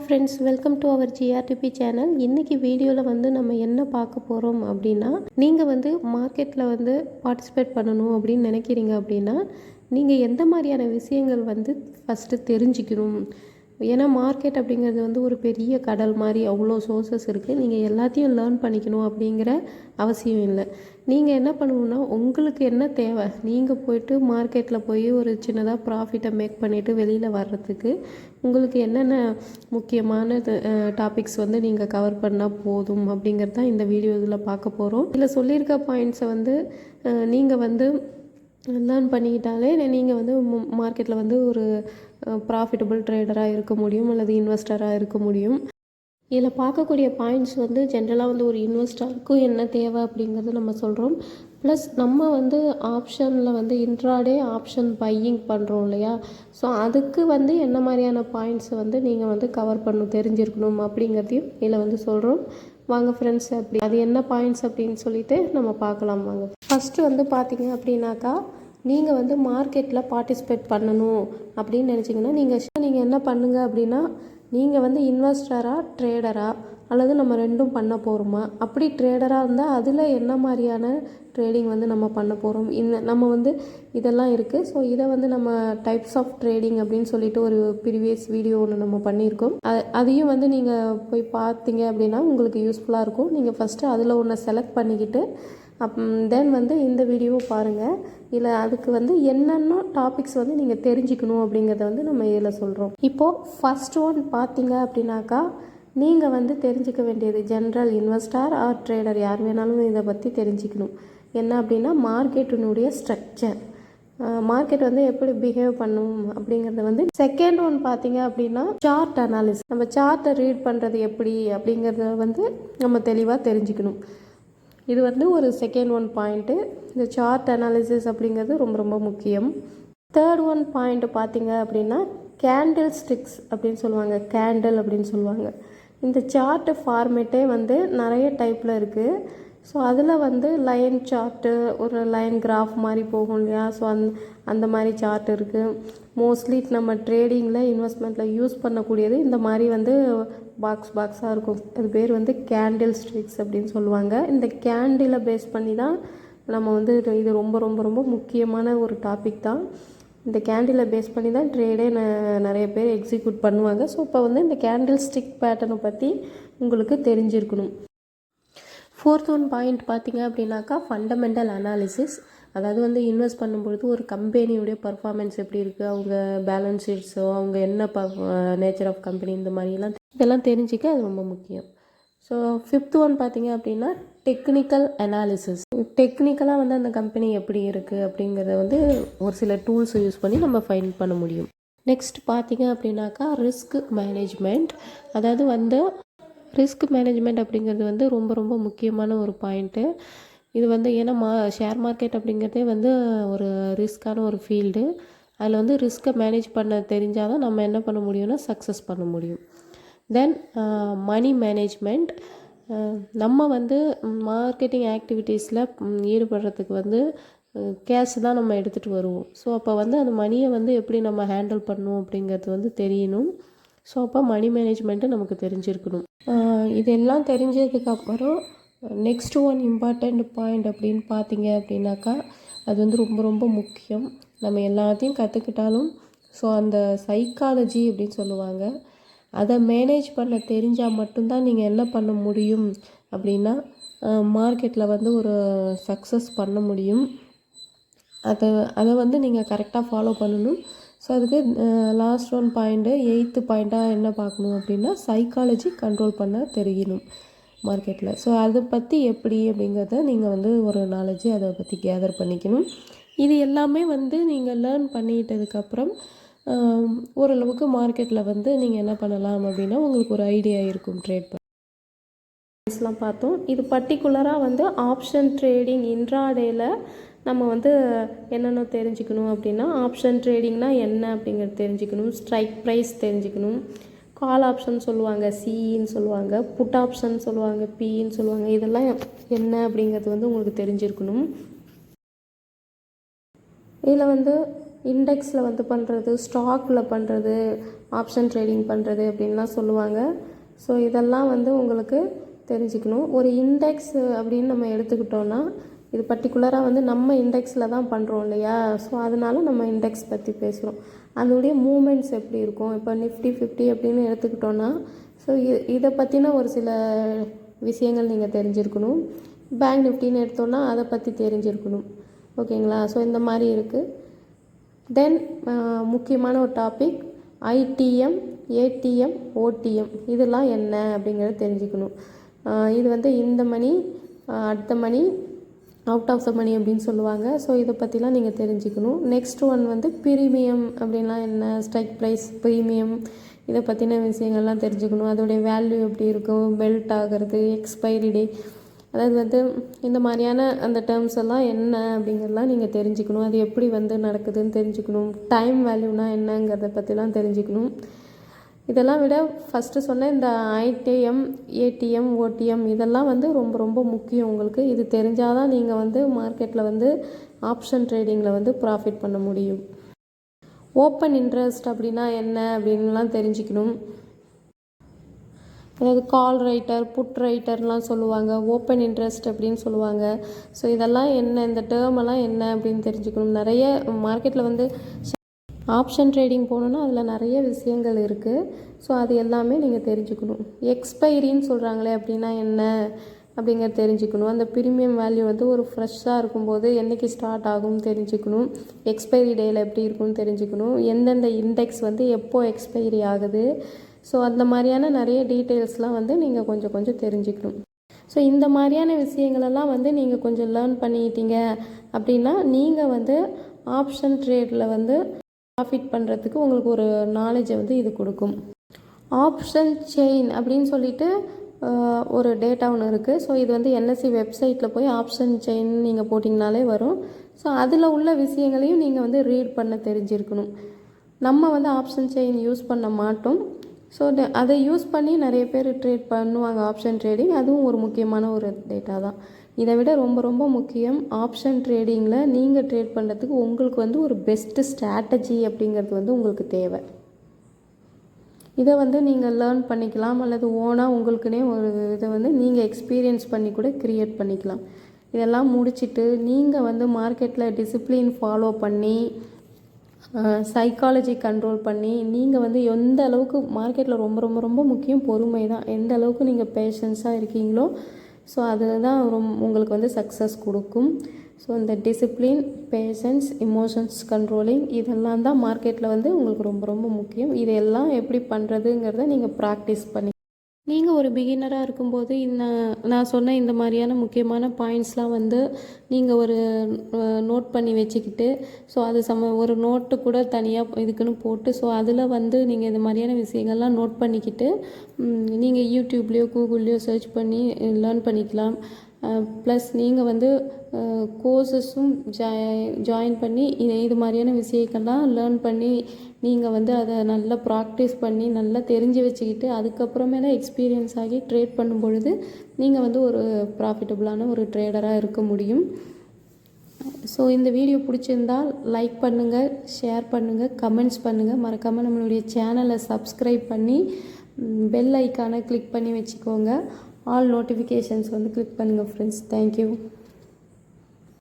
Hi friends welcome to our GRTB channel இன்றைக்கி வீடியோவில் வந்து நம்ம என்ன பார்க்க போகிறோம் அப்படின்னா நீங்கள் வந்து மார்க்கெட்டில் வந்து பார்ட்டிசிபேட் பண்ணணும் அப்படின்னு நினைக்கிறீங்க அப்படின்னா நீங்கள் எந்த மாதிரியான விஷயங்கள் வந்து ஃபஸ்ட்டு தெரிஞ்சுக்கணும்? ஏன்னா மார்க்கெட் அப்படிங்கிறது வந்து ஒரு பெரிய கடல் மாதிரி அவ்வளோ சோர்சஸ் இருக்குது நீங்கள் எல்லாத்தையும் லேர்ன் பண்ணிக்கணும் அப்படிங்கிற அவசியம் இல்லை. நீங்கள் என்ன பண்ணணும்னா உங்களுக்கு என்ன தேவை? நீங்கள் போயிட்டு மார்க்கெட்டில் போய் ஒரு சின்னதாக ப்ராஃபிட்டை மேக் பண்ணிவிட்டு வெளியில் வர்றதுக்கு உங்களுக்கு என்னென்ன முக்கியமான டாபிக்ஸ் வந்து நீங்கள் கவர் பண்ணால் போதும் அப்படிங்கிறது தான் இந்த வீடியோ இதில் பார்க்க போகிறோம் இதில் சொல்லியிருக்க பாயிண்ட்ஸை வந்து நீங்கள் வந்து லேர்ன் பண்ணிக்கிட்டாலே நீங்கள் வந்து மார்க்கெட்டில் வந்து ஒரு ப்ராஃபிட்டபுள் ட்ரேடராக இருக்க முடியும் அல்லது இன்வெஸ்டராக இருக்க முடியும். இதில் பார்க்கக்கூடிய பாயிண்ட்ஸ் வந்து ஜென்ரலாக வந்து ஒரு இன்வெஸ்டருக்கும் என்ன தேவை அப்படிங்கிறது நம்ம சொல்கிறோம் ப்ளஸ் நம்ம வந்து ஆப்ஷனில் வந்து இன்ட்ராடே ஆப்ஷன் பையிங் பண்ணுறோம் இல்லையா? ஸோ அதுக்கு வந்து என்ன மாதிரியான பாயிண்ட்ஸை வந்து நீங்கள் வந்து கவர் பண்ணணும் தெரிஞ்சிருக்கணும் அப்படிங்கிறதையும் இதில் வந்து சொல்கிறோம் வாங்க ஃப்ரெண்ட்ஸ் அப்படி அது என்ன பாயிண்ட்ஸ் அப்படின்னு சொல்லிட்டு நம்ம பார்க்கலாம் வாங்க. ஃபஸ்ட்டு வந்து பார்த்தீங்க அப்படின்னாக்கா நீங்கள் வந்து மார்க்கெட்டில் பார்ட்டிசிபேட் பண்ணணும் அப்படின்னு நினச்சிங்கன்னா நீங்கள் நீங்கள் என்ன பண்ணுங்கள் அப்படின்னா நீங்கள் வந்து இன்வெஸ்டராக ட்ரேடராக அல்லது நம்ம ரெண்டும் பண்ண போகிறோமா அப்படி ட்ரேடராக இருந்தால் அதில் என்ன மாதிரியான ட்ரேடிங் வந்து நம்ம பண்ண போகிறோம் இந்த நம்ம வந்து இதெல்லாம் இருக்குது ஸோ இதை வந்து நம்ம டைப்ஸ் ஆஃப் ட்ரேடிங் அப்படின்னு சொல்லிட்டு ஒரு ப்ரீவியஸ் வீடியோ ஒன்று நம்ம பண்ணியிருக்கோம். அதையும் வந்து நீங்கள் போய் பார்த்தீங்க அப்படின்னா உங்களுக்கு யூஸ்ஃபுல்லாக இருக்கும். நீங்கள் ஃபஸ்ட்டு அதில் ஒன்று செலக்ட் பண்ணிக்கிட்டு அப் தென் வந்து இந்த வீடியோவை பாருங்கள் இல்லை அதுக்கு வந்து என்னென்ன டாபிக்ஸ் வந்து நீங்கள் தெரிஞ்சுக்கணும் அப்படிங்கிறத வந்து நம்ம இதில் சொல்கிறோம் இப்போது ஃபஸ்ட் ஒன் பார்த்தீங்க அப்படின்னாக்கா நீங்கள் வந்து தெரிஞ்சுக்க வேண்டியது ஜென்ரல் இன்வெஸ்டர் ஆர் ட்ரேடர் யார் வேணாலும் இதை பற்றி தெரிஞ்சுக்கணும். என்ன அப்படின்னா மார்க்கெட்டினுடைய ஸ்ட்ரக்சர் மார்க்கெட் வந்து எப்படி பிஹேவ் பண்ணும் அப்படிங்கிறது வந்து செகண்ட் ஒன் பார்த்தீங்க அப்படின்னா சார்ட் அனாலிசிஸ் நம்ம சார்ட்டை ரீட் பண்ணுறது எப்படி அப்படிங்கிறத வந்து நம்ம தெளிவாக தெரிஞ்சுக்கணும். இது வந்து ஒரு செகண்ட் ஒன் பாயிண்ட்டு இந்த சார்ட் அனாலிசிஸ் அப்படிங்கிறது ரொம்ப ரொம்ப முக்கியம். தேர்ட் ஒன் பாயிண்ட் பார்த்தீங்க அப்படின்னா கேண்டில் ஸ்டிக்ஸ் அப்படின்னு சொல்லுவாங்க. கேண்டில் அப்படின்னு சொல்லுவாங்க. இந்த சார்ட்டு ஃபார்மேட்டே வந்து நிறைய டைப்பில் இருக்குது ஸோ அதில் வந்து லைன் சார்ட்டு ஒரு லைன் கிராஃப் மாதிரி போகும் இல்லையா? ஸோ அந் அந்த மாதிரி சார்ட் இருக்குது மோஸ்ட்லி நம்ம ட்ரேடிங்கில் இன்வெஸ்ட்மெண்ட்டில் யூஸ் பண்ணக்கூடியது இந்த மாதிரி வந்து பாக்ஸ் பாக்ஸாக இருக்கும். அது பேர் வந்து கேண்டில் ஸ்ட்ரிக்ஸ் அப்படின்னு சொல்லுவாங்க. இந்த கேண்டிலை பேஸ் பண்ணி தான் நம்ம வந்து இது ரொம்ப ரொம்ப ரொம்ப முக்கியமான ஒரு டாபிக் தான். இந்த கேண்டிலை பேஸ் பண்ணி தான் ட்ரேடே ந நிறைய பேர் எக்ஸிக்யூட் பண்ணுவாங்க. ஸோ இப்போ வந்து இந்த கேண்டில் ஸ்டிக் பேட்டர்னை பற்றி உங்களுக்கு தெரிஞ்சிருக்கணும். ஃபோர்த் ஒன் பாயிண்ட் பார்த்தீங்க அப்படின்னாக்கா ஃபண்டமெண்டல் அனாலிசிஸ் அதாவது வந்து இன்வெஸ்ட் பண்ணும்பொழுது ஒரு கம்பெனியுடைய பர்ஃபார்மன்ஸ் எப்படி இருக்குது அவங்க பேலன்ஸ் ஷீட்ஸோ அவங்க என்ன ப நேச்சர் ஆஃப் கம்பெனி இந்த மாதிரிலாம் இதெல்லாம் தெரிஞ்சிக்க அது ரொம்ப முக்கியம். ஸோ ஃபிஃப்த் ஒன் பார்த்தீங்க அப்படின்னா டெக்னிக்கல் அனாலிசிஸ் டெக்னிக்கலாக வந்து அந்த கம்பெனி எப்படி இருக்குது அப்படிங்கிறத வந்து ஒரு சில டூல்ஸ் யூஸ் பண்ணி நம்ம ஃபைன் பண்ண முடியும். நெக்ஸ்ட் பார்த்தீங்க அப்படின்னாக்கா ரிஸ்க் மேனேஜ்மெண்ட் அதாவது வந்து ரிஸ்க் மேனேஜ்மெண்ட் அப்படிங்கிறது வந்து ரொம்ப ரொம்ப முக்கியமான ஒரு பாயிண்ட்டு இது வந்து ஏன்னா மா ஷேர் மார்க்கெட் அப்படிங்கிறதே வந்து ஒரு ரிஸ்க்கான ஒரு ஃபீல்டு அதில் வந்து ரிஸ்க்கை மேனேஜ் பண்ண தெரிஞ்சால் தான் நம்ம என்ன பண்ண முடியும்னா சக்ஸஸ் பண்ண முடியும். தென் மணி மேனேஜ்மெண்ட் நம்ம வந்து மார்க்கெட்டிங் ஆக்டிவிட்டீஸில் ஈடுபடுறதுக்கு வந்து கேஷ் தான் நம்ம எடுத்துகிட்டு வருவோம். ஸோ அப்போ வந்து அந்த மணியை வந்து எப்படி நம்ம ஹேண்டில் பண்ணணும் அப்படிங்கிறது வந்து தெரியணும். ஸோ அப்போ மணி மேனேஜ்மெண்ட்டு நமக்கு தெரிஞ்சிருக்கணும். இதெல்லாம் தெரிஞ்சதுக்கப்புறம் நெக்ஸ்ட் ஒன் இம்பார்ட்டண்ட் பாயிண்ட் அப்படின்னு பார்த்தீங்க அப்படின்னாக்கா அது வந்து ரொம்ப ரொம்ப முக்கியம். நம்ம எல்லாத்தையும் கற்றுக்கிட்டாலும் ஸோ அந்த சைக்காலஜி அப்படின்னு சொல்லுவாங்க. அதை மேனேஜ் பண்ண தெரிஞ்சால் மட்டும்தான் நீங்கள் என்ன பண்ண முடியும் அப்படின்னா மார்க்கெட்டில் வந்து ஒரு சக்ஸஸ் பண்ண முடியும். அதை அதை வந்து நீங்கள் கரெக்டாக ஃபாலோ பண்ணணும். ஸோ அதுக்கு லாஸ்ட் ஒன் பாயிண்ட்டு எயித்து பாயிண்ட்டாக என்ன பார்க்கணும் அப்படின்னா சைக்காலஜி கண்ட்ரோல் பண்ண தெரியணும் மார்க்கெட்டில் ஸோ அதை பற்றி எப்படி அப்படிங்கிறத நீங்கள் வந்து ஒரு நாலேஜ் அதை பற்றி கேதர் பண்ணிக்கணும். இது எல்லாமே வந்து நீங்கள் லேர்ன் பண்ணிட்டதுக்கப்புறம் ஓரளவுக்கு மார்க்கெட்டில் வந்து நீங்கள் என்ன பண்ணலாம் அப்படின்னா உங்களுக்கு ஒரு ஐடியா இருக்கும் ட்ரேட் பண்ணலாம் பார்த்தோம். இது பர்டிகுலராக வந்து ஆப்ஷன் ட்ரேடிங் இன்ட்ராடேயில் நம்ம வந்து என்னென்ன தெரிஞ்சுக்கணும் அப்படின்னா ஆப்ஷன் ட்ரேடிங்னால் என்ன அப்படிங்கிறது தெரிஞ்சுக்கணும் ஸ்ட்ரைக் ப்ரைஸ் தெரிஞ்சுக்கணும். கால் ஆப்ஷன் சொல்லுவாங்க சிஇன்னு சொல்லுவாங்க புட் ஆப்ஷன் சொல்லுவாங்க பின்னு சொல்லுவாங்க இதெல்லாம் என்ன அப்படிங்கிறது வந்து உங்களுக்கு தெரிஞ்சிருக்கணும். இதில் வந்து இண்டெக்ஸில் வந்து பண்ணுறது ஸ்டாக்கில் பண்ணுறது ஆப்ஷன் ட்ரேடிங் பண்ணுறது அப்படின்லாம் சொல்லுவாங்க. ஸோ இதெல்லாம் வந்து உங்களுக்கு தெரிஞ்சுக்கணும். ஒரு இண்டெக்ஸ் அப்படின்னு நம்ம எடுத்துக்கிட்டோன்னா இது பர்டிகுலராக வந்து நம்ம இண்டெக்ஸில் தான் பண்ணுறோம் இல்லையா? ஸோ அதனால நம்ம இண்டெக்ஸ் பற்றி பேசுகிறோம். அதனுடைய மூமெண்ட்ஸ் எப்படி இருக்கும்? இப்போ நிஃப்டி ஃபிஃப்டி அப்படின்னு எடுத்துக்கிட்டோன்னா ஸோ இது இதை பற்றின ஒரு சில விஷயங்கள் நீங்கள் தெரிஞ்சிருக்கணும். பேங்க் நிஃப்டின்னு எடுத்தோன்னா அதை பற்றி தெரிஞ்சிருக்கணும். ஓகேங்களா? ஸோ இந்த மாதிரி இருக்குது. தென் uh, முக்கியமான ஒரு டாபிக் ஐடிஎம் ஏடிஎம் ஓடிஎம் இதெல்லாம் என்ன அப்படிங்கிறத தெரிஞ்சுக்கணும். இது வந்து இந்த மணி அடுத்த மணி அவுட் ஆஃப் த மணி அப்படின்னு சொல்லுவாங்க. ஸோ இதை பற்றிலாம் நீங்கள் தெரிஞ்சுக்கணும். நெக்ஸ்ட் ஒன் வந்து ப்ரீமியம் அப்படின்லாம் என்ன? ஸ்ட்ரைக் ப்ரைஸ் ப்ரீமியம் இதை பற்றின விஷயங்கள்லாம் தெரிஞ்சுக்கணும். அதோடைய வேல்யூ எப்படி இருக்கும்? பெல்ட் ஆகிறது எக்ஸ்பைரி டே அதாவது வந்து இந்த மாதிரியான அந்த டேர்ம்ஸ் எல்லாம் என்ன அப்படிங்கிறதெல்லாம் நீங்கள் தெரிஞ்சுக்கணும். அது எப்படி வந்து நடக்குதுன்னு தெரிஞ்சுக்கணும். டைம் வேல்யூனா என்னங்கிறத பற்றிலாம் தெரிஞ்சுக்கணும். இதெல்லாம் விட ஃபஸ்ட்டு சொன்ன இந்த ஐடிஎம் ஏடிஎம் ஓடிஎம் இதெல்லாம் வந்து ரொம்ப ரொம்ப முக்கியம் உங்களுக்கு. இது தெரிஞ்சால் தான் நீங்கள் வந்து மார்க்கெட்டில் வந்து ஆப்ஷன் ட்ரேடிங்கில் வந்து ப்ராஃபிட் பண்ண முடியும். ஓப்பன் இன்ட்ரெஸ்ட் அப்படின்னா என்ன அப்படின்லாம் தெரிஞ்சுக்கணும். அதாவது கால் ரைட்டர் புட் ரைட்டர்லாம் சொல்லுவாங்க. ஓப்பன் இன்ட்ரெஸ்ட் அப்படின்னு சொல்லுவாங்க. ஸோ இதெல்லாம் என்ன? இந்த டேர்ம் எல்லாம் என்ன அப்படின்னு தெரிஞ்சுக்கணும். நிறைய மார்க்கெட்டில் வந்து ஆப்ஷன் ட்ரேடிங் போகணுன்னா அதில் நிறைய விஷயங்கள் இருக்குது ஸோ அது எல்லாமே நீங்கள் தெரிஞ்சுக்கணும். எக்ஸ்பைரின்னு சொல்கிறாங்களே அப்படின்னா என்ன? அப்படிங்கிறத தெரிஞ்சுக்கணும். அந்த ப்ரீமியம் வேல்யூ வந்து ஒரு ஃப்ரெஷ்ஷாக இருக்கும்போது என்றைக்கு ஸ்டார்ட் ஆகும்னு தெரிஞ்சுக்கணும். எக்ஸ்பைரி டேயில் எப்படி இருக்கும்னு தெரிஞ்சுக்கணும். எந்தெந்த இண்டெக்ஸ் வந்து எப்போது எக்ஸ்பைரி ஆகுது? ஸோ அந்த மாதிரியான நிறைய டீட்டெயில்ஸ்லாம் வந்து நீங்கள் கொஞ்சம் கொஞ்சம் தெரிஞ்சுக்கணும். ஸோ இந்த மாதிரியான விஷயங்களெல்லாம் வந்து நீங்கள் கொஞ்சம் லேர்ன் பண்ணிக்கிட்டீங்க அப்படின்னா நீங்கள் வந்து ஆப்ஷன் ட்ரேடில் வந்து ப்ராஃபிட் பண்ணுறதுக்கு உங்களுக்கு ஒரு நாலேஜை வந்து இது கொடுக்கும். ஆப்ஷன் செயின் அப்படின்னு சொல்லிட்டு ஒரு டேட்டா ஒன்று இருக்குது ஸோ இது வந்து என்எஸ்சி வெப்சைட்டில் போய் ஆப்ஷன் செயின் நீங்கள் போட்டிங்கனாலே வரும். ஸோ அதில் உள்ள விஷயங்களையும் நீங்கள் வந்து ரீட் பண்ண தெரிஞ்சிருக்கணும். நம்ம வந்து ஆப்ஷன் செயின் யூஸ் பண்ண மாட்டோம். ஸோ அதை யூஸ் பண்ணி நிறைய பேர் ட்ரேட் பண்ணுவாங்க ஆப்ஷன் ட்ரேடிங் அதுவும் ஒரு முக்கியமான ஒரு டேட்டா தான். இதை விட ரொம்ப ரொம்ப முக்கியம் ஆப்ஷன் ட்ரேடிங்கில் நீங்கள் ட்ரேட் பண்ணுறதுக்கு உங்களுக்கு வந்து ஒரு பெஸ்ட்டு ஸ்ட்ராட்டஜி அப்படிங்கிறது வந்து உங்களுக்கு தேவை. இதை வந்து நீங்கள் லேர்ன் பண்ணிக்கலாம் அல்லது ஓனாக உங்களுக்குனே ஒரு இதை வந்து நீங்கள் எக்ஸ்பீரியன்ஸ் பண்ணி கூட க்ரியேட் பண்ணிக்கலாம். இதெல்லாம் முடிச்சுட்டு நீங்கள் வந்து மார்க்கெட்டில் டிசிப்ளின் ஃபாலோ பண்ணி சைக்காலஜி கண்ட்ரோல் பண்ணி நீங்கள் வந்து எந்த அளவுக்கு மார்க்கெட்டில் ரொம்ப ரொம்ப ரொம்ப முக்கியம் பொறுமை தான். எந்த அளவுக்கு நீங்கள் பேஷன்ஸாக இருக்கீங்களோ ஸோ அதுதான் ரொம் உங்களுக்கு வந்து சக்ஸஸ் கொடுக்கும். ஸோ இந்த டிசிப்ளின் பேஷன்ஸ் இமோஷன்ஸ் கண்ட்ரோலிங் இதெல்லாம் தான் மார்க்கெட்டில் வந்து உங்களுக்கு ரொம்ப ரொம்ப முக்கியம். இதெல்லாம் எப்படி பண்ணுறதுங்கிறத நீங்கள் ப்ராக்டிஸ் பண்ணி நீங்கள் ஒரு பிகினராக இருக்கும்போது இந்த நான் சொன்ன இந்த மாதிரியான முக்கியமான பாயிண்ட்ஸ்லாம் வந்து நீங்கள் ஒரு நோட் பண்ணி வச்சுக்கிட்டு ஸோ அது சம ஒரு நோட்டு கூட தனியாக இதுக்குன்னு போட்டு ஸோ அதில் வந்து நீங்கள் இந்த மாதிரியான விஷயங்கள்லாம் நோட் பண்ணிக்கிட்டு நீங்கள் யூடியூப்லேயோ கூகுள்லேயோ சர்ச் பண்ணி லேர்ன் பண்ணிக்கலாம். ப்ளஸ் நீங்கள் வந்து கோர்சஸும் ஜாய் ஜாயின் பண்ணி இது இது மாதிரியான விஷயங்கள்லாம் லேர்ன் பண்ணி நீங்கள் வந்து அதை நல்லா ப்ராக்டிஸ் பண்ணி நல்லா தெரிஞ்சு வச்சுக்கிட்டு அதுக்கப்புறமேல எக்ஸ்பீரியன்ஸ் ஆகி ட்ரேட் பண்ணும் பொழுது நீங்கள் வந்து ஒரு ப்ராஃபிட்டபுளான ஒரு ட்ரேடராக இருக்க முடியும். ஸோ இந்த வீடியோ பிடிச்சிருந்தால் லைக் பண்ணுங்கள் ஷேர் பண்ணுங்கள் கமெண்ட்ஸ் பண்ணுங்கள் மறக்காமல் நம்மளுடைய சேனலை சப்ஸ்கிரைப் பண்ணி பெல் ஐக்கானை கிளிக் பண்ணி வச்சுக்கோங்க. ஆல் நோட்டிஃபிகேஷன்ஸ் வந்து கிளிக் பண்ணுங்கள் ஃப்ரெண்ட்ஸ் தேங்க்யூ